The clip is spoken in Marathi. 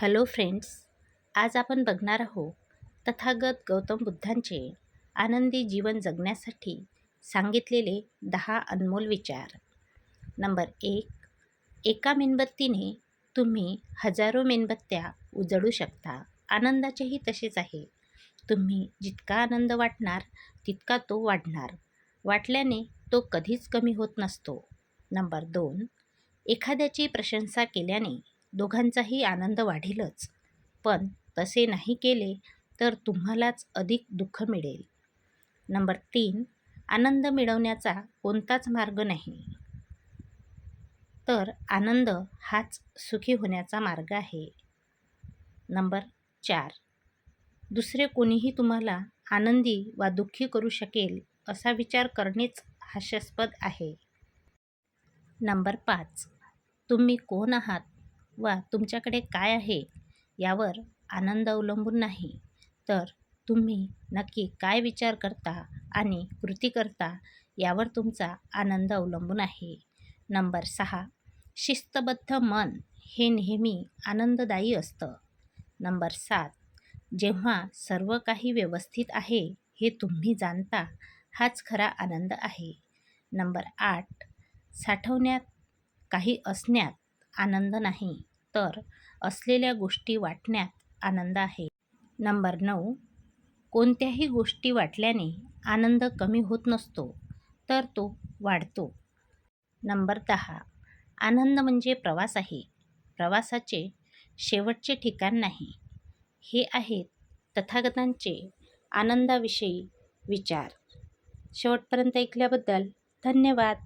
हॅलो फ्रेंड्स आज आपण बघणार आहोत तथागत गौतम बुद्धांचे आनंदी जीवन जगण्यासाठी सांगितलेले दहा अनमोल विचार. नंबर एक एका मेणबत्तीने तुम्ही हजारो मेणबत्त्या उजळू शकता आनंदाचेही तसेच आहे. तुम्ही जितका आनंद वाटणार तितका तो वाढणार. वाटल्याने तो कधीच कमी होत नसतो. नंबर दोन एखाद्याची प्रशंसा केल्याने दोघांचाही आनंद वाढेलच. पण तसे नाही केले तर तुम्हालाच अधिक दुःख मिळेल. नंबर तीन आनंद मिळवण्याचा कोणताच मार्ग नाही. तर आनंद हाच सुखी होण्याचा मार्ग आहे. नंबर चार दुसरे कोणीही तुम्हाला आनंदी वा दुःखी करू शकेल असा विचार करणेच हास्यास्पद आहे. नंबर पाच तुम्ही कोण आहात वा तुमच्याकडे काय आहे यावर आनंद अवलंबून नाही. तर तुम्ही नक्की काय विचार करता आणि कृती करता यावर तुमचा आनंद अवलंबून आहे. नंबर सहा. शिस्तबद्ध मन हे नेहमी आनंददायी असतं. नंबर सात. जेव्हा सर्व काही व्यवस्थित आहे हे तुम्ही जाणता हाच खरा आनंद आहे. नंबर आठ. साठवण्यात काही असण्यात आनंद नाही. तर असलेल्या गोष्टी वाटण्यात आनंद आहे. नंबर नऊ. कोणत्याही गोष्टी वाटल्याने आनंद कमी होत नसतो तर तो वाढतो. नंबर दहा. आनंद म्हणजे प्रवास आहे. प्रवासाचे शेवटचे ठिकाण नाही. हे आहेत तथागतांचे आनंदाविषयी विचार. शेवटपर्यंत ऐकल्याबद्दल धन्यवाद.